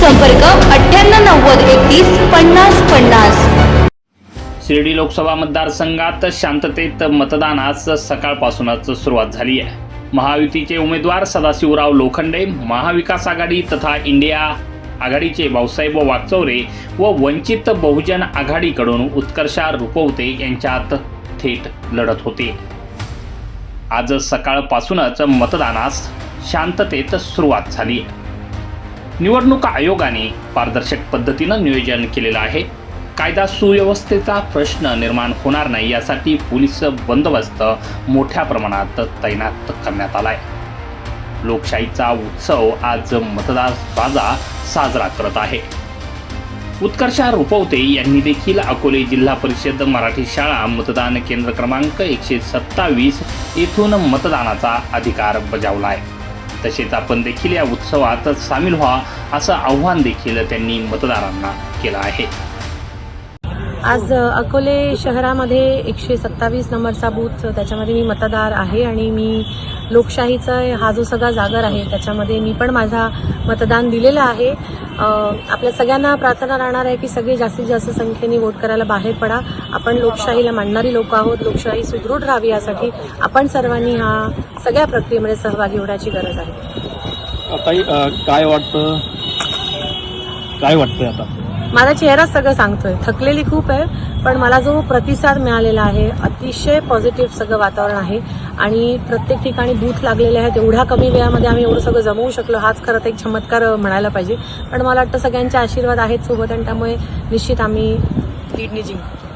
संपर्क अठ्ठ्याण्णव नव्वद एकतीस पन्नास पन्नास. शिर्डी लोकसभा मतदारसंघात शांततेत मतदानास सकाळपासूनच सुरुवात झाली आहे. महायुतीचे उमेदवार सदाशिवराव लोखंडे महाविकास आघाडी तथा इंडिया आघाडीचे भाऊसाहेब वागचौरे व वंचित बहुजन आघाडीकडून उत्कर्षा रुपवते यांच्यात थेट लढत होते. आज सकाळपासूनच मतदानास शांततेत सुरुवात झाली आहे. निवडणूक आयोगाने पारदर्शक पद्धतीनं नियोजन केलेलं आहे. कायदा सुव्यवस्थेचा प्रश्न निर्माण होणार नाही यासाठी पोलीस बंदोबस्त मोठ्या प्रमाणात तैनात करण्यात आलाय. लोकशाहीचा उत्सव आज मतदार बाजा साजरा करत आहे. उत्कर्षा रुपवते यांनी देखील अकोले जिल्हा परिषद मराठी शाळा मतदान केंद्र क्रमांक एकशे सत्तावीस येथून मतदानाचा अधिकार बजावला आहे तसेच आपण देखील या उत्सवात सामील व्हा असं आव्हान देखील त्यांनी मतदारांना केलं आहे. आज अकोले शहरामध्ये एकशे सत्तावीस नंबरचा बूथ त्याच्यामध्ये मी मतदार आहे आणि मी लोकशाहीचा हा जो सगळा जागर आहे त्याच्यामध्ये मी पण माझा मतदान दिलेलं आहे. आपल्या सगळ्यांना प्रार्थना राहणार आहे की सगळे जास्तीत जास्त संख्येने वोट करायला बाहेर पडा. आपण लोकशाहीला मांडणारी लोक आहोत लोकशाही सुदृढ राहावी यासाठी आपण सर्वांनी हा सगळ्या प्रक्रियेमध्ये सहभागी होण्याची गरज आहे. काय वाटतं? काय वाटतंय आता? माझा चेहरा सगळं सांगतोय. थकलेली खूप आहे पण मला जो प्रतिसाद मिळालेला आहे अतिशय पॉझिटिव्ह सगळं वातावरण आहे. आणि प्रत्येक ठिकाणी बूथ लागलेले आहेत एवढ्या कमी वेळामध्ये आम्ही एवढं सगळं जमवू शकलो हाच खरं तर एक चमत्कार म्हणायला पाहिजे. पण मला वाटतं सगळ्यांचे आशीर्वाद आहेत सोबत आणि त्यामुळे निश्चित आम्ही लीडनी जिंकू.